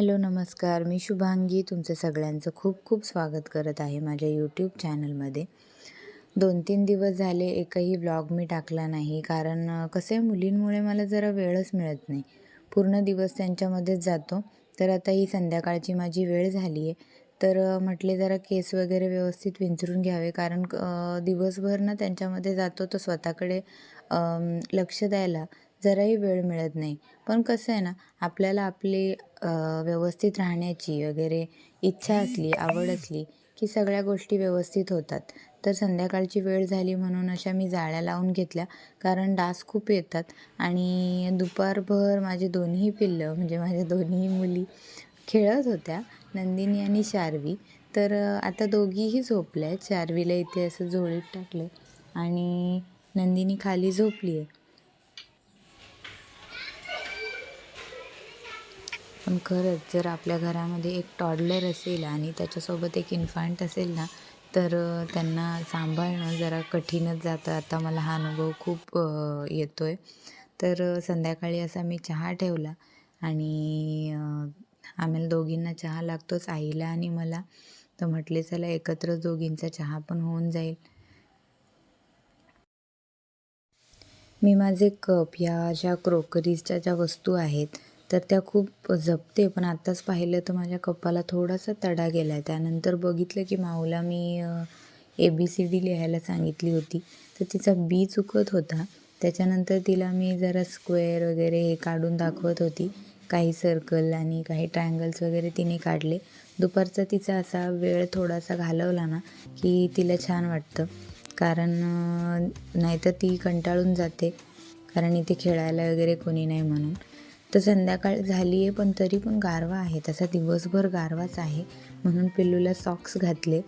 Hello नमस्कार. मी शुभांगी. तुमचं सगळ्यांचं खूप खूप स्वागत करत आहे माझ्या यूट्यूब चॅनलमध्ये दोन तीन दिवस झाले एकही व्लॉग मी टाकला नाही. कारण कसं आहे मुलींमुळे मला जरा वेळच मिळत नाही. पूर्ण दिवस त्यांच्यामध्येच जातो. तर आता ही संध्याकाळची माझी वेळ झाली आहे. तर म्हटले जरा केस वगैरे व्यवस्थित विंचरून घ्यावे. कारण दिवसभर ना त्यांच्यामध्ये जातो तर स्वतःकडे लक्ष द्यायला जराही वेळ मिळत नाही. पण कसं आहे ना आपल्याला आपली व्यवस्थित राहण्याची वगैरे इच्छा असली आवड असली की सगळ्या गोष्टी व्यवस्थित होतात. तर संध्याकाळची वेळ झाली म्हणून अशा मी जाळ्या लावून घेतल्या. कारण डास खूप येतात आणि दुपारभर माझे दोन्ही पिल्लं म्हणजे माझ्या दोन्ही मुली खेळत होत्या नंदिनी आणि शार्वी. तर आता दोघीही झोपल्या आहेत. शार्वीला इथे असं झोळीत टाकलं आणि नंदिनी खाली झोपली आहे पण खरंच जर आपल्या घरामध्ये एक टॉडलर असेल आणि त्याच्यासोबत एक इन्फंट असेल ना तर त्यांना सांभाळणं जरा कठीणच जातं. आता मला हा अनुभव खूप येतो आहे तर संध्याकाळी असा मी चहा ठेवला आणि आम्हाला दोघींना चहा लागतोच आईला आणि मला. तर म्हटले चला एकत्र दोघींचा चहा पण होऊन जाईल. मी माझे कप या ज्या क्रोकरीजच्या ज्या वस्तू आहेत तर त्या खूप जपते. पण आत्ताच पाहिलं तर माझ्या कप्पाला थोडासा तडा गेला आहे त्यानंतर बघितलं की माऊला मी ए बी सी डी लिहायला सांगितली होती. तर तिचा बी चुकत होता. त्याच्यानंतर तिला मी जरा स्क्वेअर वगैरे हे काढून दाखवत होती. काही सर्कल आणि काही ट्रायंगल्स वगैरे तिने काढले. दुपारचा तिचा असा वेळ थोडासा घालवला ना की तिला छान वाटतं. कारण नाहीतर ती कंटाळून जाते. कारण इथे खेळायला वगैरे कोणी नाही म्हणून. तर संध्याकाळ झाली आहे पण तरी पण गारवा आहे. तसा दिवसभर गारवाच आहे म्हणून पिल्लूला सॉक्स घातले.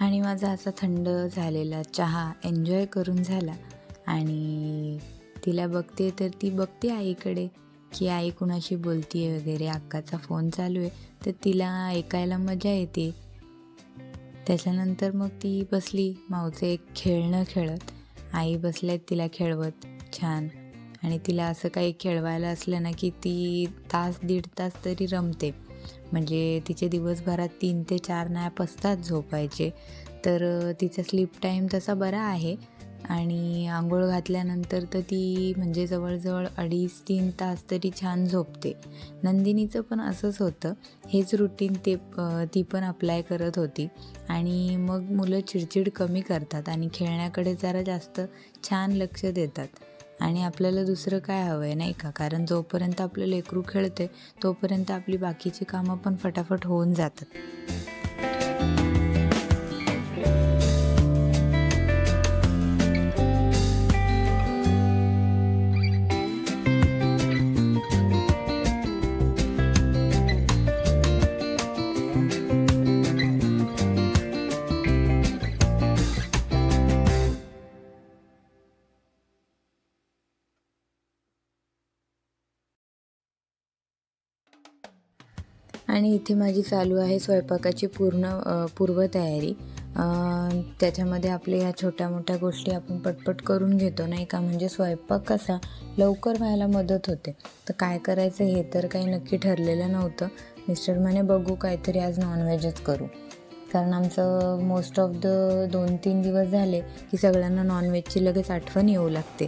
आणि माझा असा थंड झालेला चहा एन्जॉय करून झाला. आणि तिला बघते तर ती बघते आईकडे. की आई कुणाशी बोलतीये वगैरे अक्काचा फोन चालू आहे तर तिला ऐकायला मजा येते. त्याच्यानंतर मग ती बसली माऊचं एक खेळणं खेळत. आई बसल्यात तिला खेळवत छान. आणि तिला असं काही खेळवायला असलं ना की ती तास दीड तास तरी रमते. म्हणजे तिचे दिवसभरात तीन ते चार नॅप असतात झोपायचे. तर तिचा स्लीप टाईम तसा बरा आहे. आणि आंघोळ घातल्यानंतर तर ती म्हणजे जवळजवळ अडीच तीन तास तरी छान झोपते. नंदिनीचं पण असंच होतं. हेच रुटीन ते ती पण अप्लाय करत होती. आणि मग मुलं चिडचिड कमी करतात आणि खेळण्याकडे जरा जास्त छान लक्ष देतात. आणि आपल्याला दुसरं काय हवं आहे नाही का? कारण जोपर्यंत आपलं लेकरू खेळते तोपर्यंत आपली बाकीची कामं पण फटाफट होऊन जातात. आणि इथे माझी चालू आहे स्वयंपाकाची पूर्ण पूर्वतयारी. त्याच्यामध्ये आपल्या या छोट्या मोठ्या गोष्टी आपण पटपट करून घेतो नाही का? म्हणजे स्वयंपाक कसा लवकर व्हायला मदत होते. तर काय करायचं हे तर काही नक्की ठरलेलं नव्हतं. मिस्टर म्हणे बघू काहीतरी आज नॉनव्हेजच करू. कारण आमचं मोस्ट ऑफ द दोन तीन दिवस झाले की सगळ्यांना नॉनव्हेजची लगेच आठवण येऊ लागते.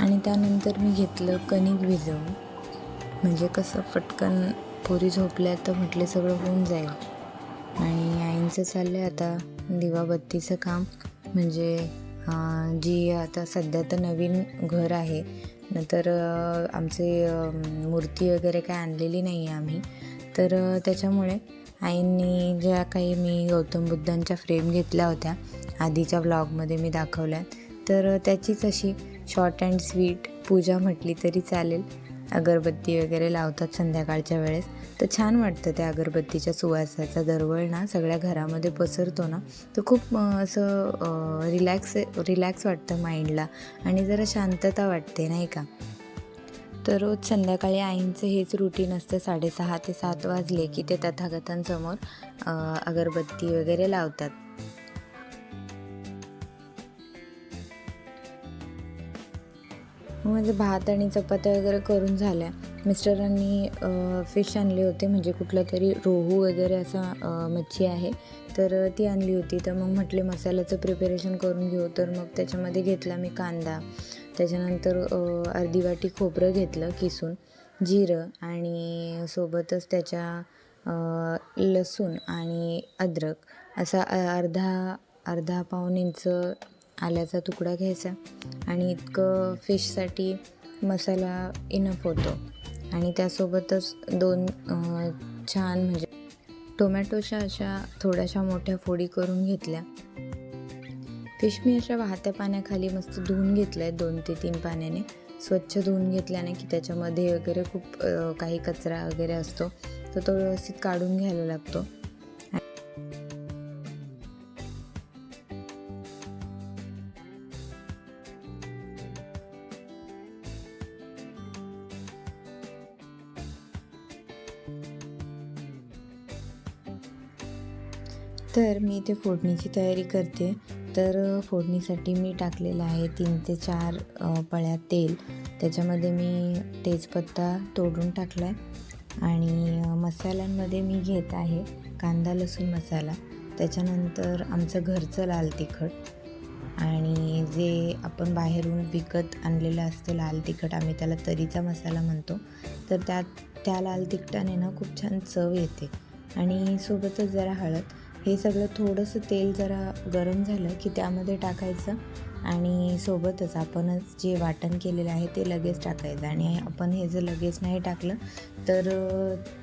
आणि त्यानंतर मी घेतलं कणिक भिजवून. म्हणजे कसं पटकन पोरी झोपल्या तर म्हटले सगळं होऊन जाईल. आणि आईंचं चाललं आहे आता दिवाबत्तीचं काम. म्हणजे जी आता सध्या तर नवीन घर आहे नंतर आमचे मूर्ती वगैरे काय आणलेली नाही आहे आम्ही. तर त्याच्यामुळे आईंनी ज्या काही मी गौतम बुद्धांच्या फ्रेम घेतल्या होत्या आधीच्या ब्लॉगमध्ये मी दाखवल्या तर त्याचीच अशी शॉर्ट अँड स्वीट पूजा म्हटली तरी चालेल. अगरबत्ती वगैरे लावतात संध्याकाळच्या वेळेस. तर छान वाटतं त्या अगरबत्तीच्या सुवासाचा दरवळ ना सगळ्या घरामध्ये पसरतो ना तर खूप असं रिलॅक्स रिलॅक्स वाटतं माइंडला आणि जरा शांतता वाटते नाही का? तर रोज संध्याकाळी आईंचं हेच रुटीन असतं साडेसहा ते सात वाजले की ते तथागतांसमोर अगरबत्ती वगैरे लावतात. म्हणजे माझं भात आणि चपात्या वगैरे करून झाल्या. मिस्टरांनी फिश आणली होती. म्हणजे कुठलं तरी रोहू वगैरे असा मच्छी आहे. तर ती आणली होती. तर मग म्हटले मसाल्याचं प्रिपरेशन करून घेऊ. तर मग त्याच्यामध्ये घेतला मी कांदा. त्याच्यानंतर अर्धी वाटी खोबरं घेतलं किसून जिरं आणि सोबतच त्याच्या लसूण आणि अद्रक. असा अर्धा अर्धा पाऊन इंच आल्याचा तुकडा घ्यायचा आणि इतकं फिशसाठी मसाला इनफ होतो. आणि त्यासोबतच दोन छान म्हणजे टोमॅटोच्या अशा थोड्याशा मोठ्या फोडी करून घेतल्या. फिश मी अशा वाहत्या पाण्याखाली मस्त धुवून घेतलं आहेत दोन ते तीन पाण्याने. स्वच्छ धुवून घेतल्याने की त्याच्यामध्ये वगैरे खूप काही कचरा वगैरे असतो तर तो व्यवस्थित काढून घ्यायला लागतो. इथे फोडणीची तयारी करते. तर फोडणीसाठी मी टाकलेलं आहे तीन ते चार पळ्या तेल. त्याच्यामध्ये मी तेजपत्ता तोडून टाकला आहे आणि मसाल्यांमध्ये मी घेत आहे कांदा लसूण मसाला. त्याच्यानंतर आमचं घरचं लाल तिखट. आणि जे आपण बाहेरून विकत आणलेलं असतं लाल तिखट आम्ही त्याला तरीचा मसाला म्हणतो. तर त्यात त्या लाल तिखटाने ना खूप छान चव येते. आणि सोबतच जरा हळद. हे सगळं थोडंसं तेल जरा गरम झालं की त्यामध्ये टाकायचं आणि सोबतच आपणच जे वाटण केलेलं आहे ते लगेच टाकायचं. आणि आपण हे जर लगेच नाही टाकलं तर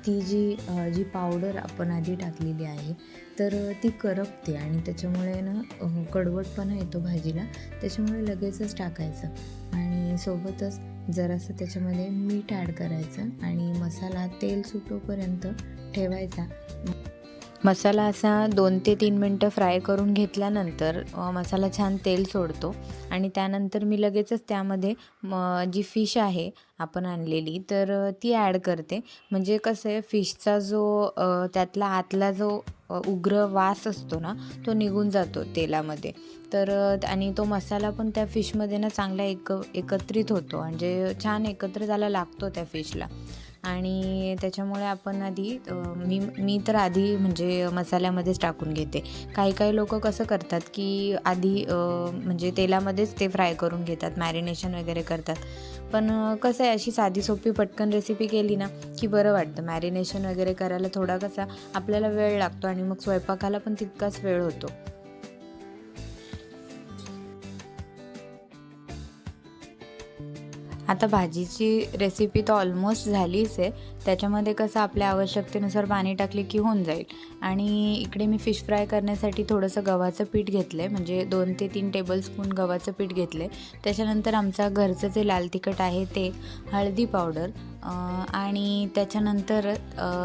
ती जी जी पावडर आपण आधी टाकलेली आहे तर ती करपते आणि त्याच्यामुळे ना कडवटपणा येतो भाजीला त्याच्यामुळे लगेचच टाकायचं. आणि सोबतच जरासं त्याच्यामध्ये मीठ ॲड करायचं आणि मसाला तेल सुटोपर्यंत ठेवायचा. मसाला असा दोन ते तीन मिनटं फ्राय करून घेतल्यानंतर मसाला छान तेल सोडतो. आणि त्यानंतर मी लगेचच त्यामध्ये म जी फिश आहे आपण आणलेली तर ती ॲड करते. म्हणजे कसं आहे फिशचा जो त्यातला आतला जो उग्र वास असतो ना तो निघून जातो तेलामध्ये. तर आणि तो मसाला पण त्या फिशमध्ये ना चांगला एक एकत्रित होतो. म्हणजे छान एकत्र झाला लागतो त्या फिशला. आणि त्याच्यामुळे आपण आधी मी मी तर आधी म्हणजे मसाल्यामध्येच टाकून घेते. काही काही लोक कसं करतात की आधी म्हणजे तेलामध्येच ते फ्राय करून घेतात मॅरिनेशन वगैरे करतात. पण कसं आहे अशी साधी सोपी पटकन रेसिपी केली ना की बरं वाटतं. मॅरिनेशन वगैरे करायला थोडा कसा आपल्याला वेळ लागतो आणि मग स्वयंपाकाला पण तितकाच वेळ होतो. आता भाजीची रेसिपी तर ऑलमोस्ट झालीच आहे. त्याच्यामध्ये कसं आपल्या आवश्यकतेनुसार पाणी टाकले की होऊन जाईल. आणि इकडे मी फिश फ्राय करण्यासाठी थोडंसं गव्हाचं पीठ घेतलं आहे म्हणजे दोन ते तीन टेबलस्पून गव्हाचं पीठ घेतलं आहे त्याच्यानंतर आमचा घरचं जे लाल तिखट आहे ते हळदी पावडर आणि त्याच्यानंतर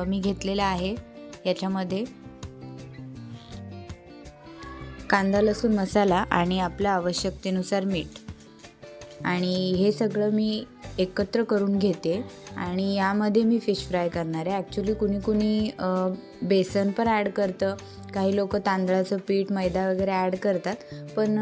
मी घेतलेलं आहे याच्यामध्ये कांदा लसूण मसाला आणि आपल्या आवश्यकतेनुसार मीठ. आणि हे सगळं मी एकत्र करून घेते. आणि यामध्ये मी फिश फ्राय करणार आहे. ॲक्च्युली कुणी कुणी बेसन पण ॲड करतं. काही लोक तांदळाचं पीठ मैदा वगैरे ॲड करतात. पण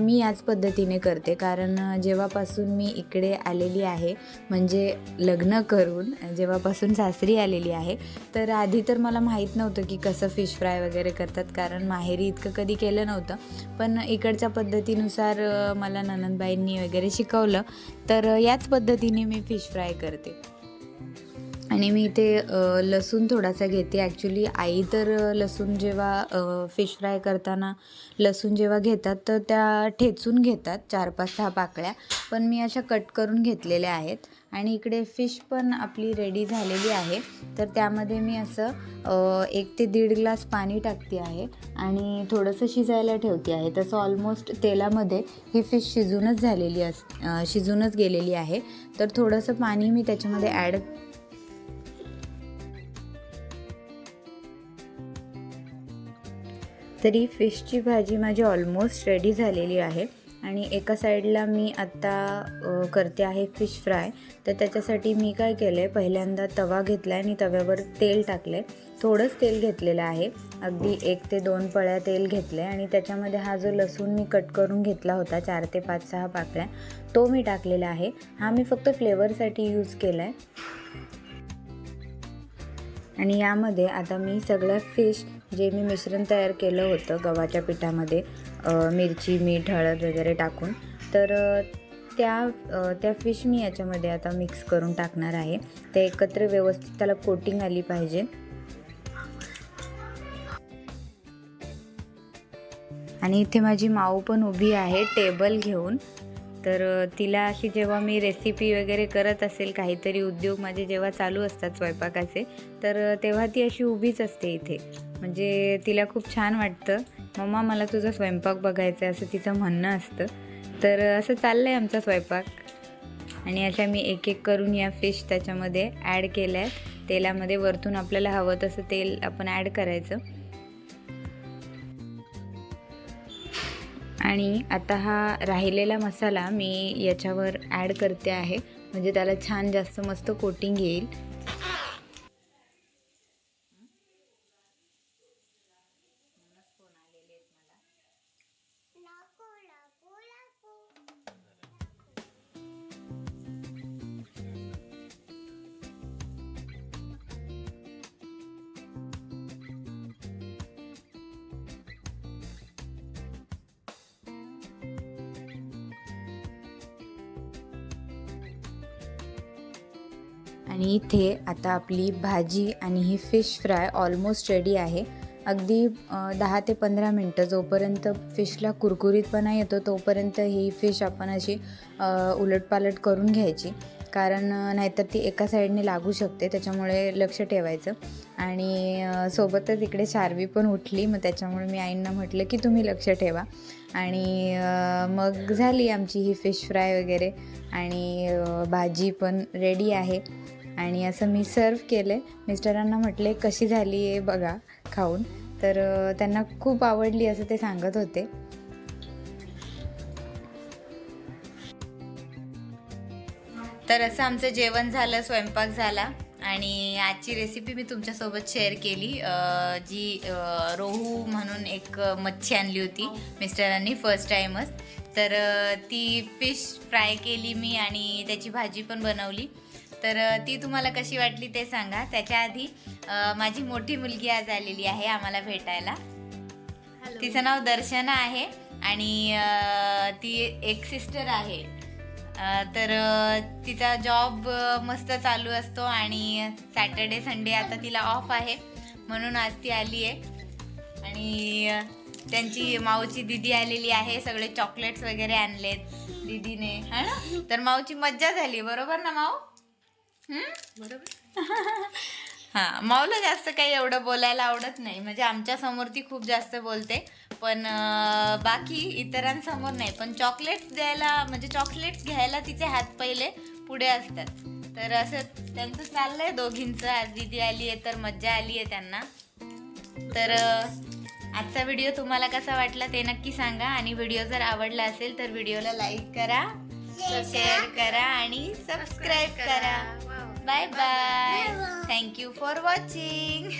मी याच पद्धतीने करते. कारण जेव्हापासून मी इकडे आलेली आहे म्हणजे लग्न करून जेव्हापासून सासरी आलेली आहे तर आधी तर मला माहीत नव्हतं की कसं फिश फ्राय वगैरे करतात. कारण माहेरी इतकं कधी केलं नव्हतं. पण इकडच्या पद्धतीनुसार मला ननंदबाईंनी वगैरे शिकवलं. तर याच पद्धतीने मी फिश फ्राय करते. आणि मी इथे लसूण थोडासा घेते. ॲक्च्युली आई तर लसूण जेव्हा फिश फ्राय करताना लसूण जेव्हा घेतात तर त्या ठेचून घेतात चार पाच सहा पाकळ्या. पण मी अशा कट करून घेतलेल्या आहेत. आणि इकडे फिश पण आपली रेडी झालेली आहे. तर त्यामध्ये मी असं एक ते दीड ग्लास पाणी टाकते आहे. आणि थोडंसं शिजायला ठेवते आहे. तसं ऑलमोस्ट तेलामध्ये ही फिश शिजूनच झालेली अस शिजूनच गेलेली आहे. तर थोडंसं पाणी मी त्याच्यामध्ये ॲड तरी फिशची भाजी माझी ऑलमोस्ट रेडी झालेली आहे. आणि एका साईडला मी आत्ता करते आहे फिश फ्राय तर त्याच्यासाठी मी काय केलं आहे पहिल्यांदा तवा घेतला आहे आणि तव्यावर तेल टाकलं आहे थोडंच तेल घेतलेलं आहे. अगदी एक ते दोन पळ्या तेल घेतले आणि त्याच्यामध्ये हा जो लसूण मी कट करून घेतला होता चार ते पाच सहा पाकळ्या तो मी टाकलेला आहे. हा मी फक्त फ्लेवरसाठी यूज केला आहे आणि यामध्ये आता मी सगळ्या फिश जे मी मिश्रण तयार केलं होतं गव्हाच्या पिठामध्ये मिरची मीठ हळद वगैरे टाकून. तर त्या त्या फिश मी याच्यामध्ये आता मिक्स करून टाकणार आहे. ते एकत्र व्यवस्थित त्याला कोटिंग आली पाहिजे. आणि इथे माझी माऊ पण उभी आहे टेबल घेऊन. तर तिला अशी जेव्हा मी रेसिपी वगैरे करत असेल काहीतरी उद्योग माझे जेव्हा चालू असतात स्वयंपाकाचे तर तेव्हा ती अशी उभीच असते इथे. म्हणजे तिला खूप छान वाटतं. मम्मा मला तुझा स्वयंपाक बघायचा आहे असं तिचं म्हणणं असतं. तर असं चाललं आहे आमचा स्वयंपाक. आणि अशा मी एक एक करून या फिश त्याच्यामध्ये ॲड केल्या आहेत. तेलामध्ये वरतून आपल्याला हवं तसं तेल आपण ॲड करायचं. आणि आता हा राहिलेला मसाला मी याच्यावर ॲड करते आहे. म्हणजे त्याला छान जास्त मस्त कोटिंग येईल. आणि इथे आता आपली भाजी आणि ही फिश फ्राय ऑलमोस्ट रेडी आहे. अगदी दहा ते पंधरा मिनटं जोपर्यंत फिशला कुरकुरीतपणा येतो तोपर्यंत ही फिश आपण अशी उलटपालट करून घ्यायची. कारण नाहीतर ती एका साईडने लागू शकते त्याच्यामुळे लक्ष ठेवायचं. आणि सोबतच इकडे शार्वी पण उठली मग त्याच्यामुळे मी आईंना म्हटलं की तुम्ही लक्ष ठेवा. आणि मग झाली आमची ही फिश फ्राय वगैरे. आणि भाजी पण रेडी आहे. आणि असं मी सर्व केलं आहे मिस्टरांना म्हटले कशी झाली आहे बघा खाऊन. तर त्यांना खूप आवडली असं ते सांगत होते. तर असं आमचं जेवण झालं स्वयंपाक झाला. आणि आजची रेसिपी मी तुमच्यासोबत शेअर केली. जी रोहू म्हणून एक मच्छी आणली होती. मिस्टरांनी फर्स्ट टाईमच तर ती फिश फ्राय केली मी आणि त्याची भाजी पण बनवली. तर ती तुम्हाला कशी वाटली ते सांगा. त्याच्या आधी माझी मोठी मुलगी आज आलेली आहे आम्हाला भेटायला. तिचं नाव दर्शना आहे आणि ती एक सिस्टर आहे. तर तिचा जॉब मस्त चालू असतो आणि सॅटर्डे संडे आता तिला ऑफ आहे. म्हणून आज ती आली आहे. आणि त्यांची माऊची दिदी आलेली आहे. सगळे चॉकलेट्स वगैरे आणलेत दीदीने. हा ना? तर माऊची मज्जा झाली. बरोबर ना माऊ? हा माऊला जास्त काही एवढं बोलायला आवडत नाही. म्हणजे आमच्यासमोर ती खूप जास्त बोलते. पण बाकी इतरांसमोर नाही. पण चॉकलेट्स द्यायला म्हणजे चॉकलेट्स घ्यायला तिचे हात पहिले पुढे असतात. तर असं त्यांचं चाललंय दोघींचं. आज दिदी आली आहे तर मज्जा आली आहे त्यांना. तर आजचा व्हिडिओ तुम्हाला कसा वाटला ते नक्की सांगा. आणि व्हिडिओ जर आवडला असेल तर व्हिडिओला लाईक करा. शेअर करा आणि सबस्क्राईब करा bye bye thank you for watching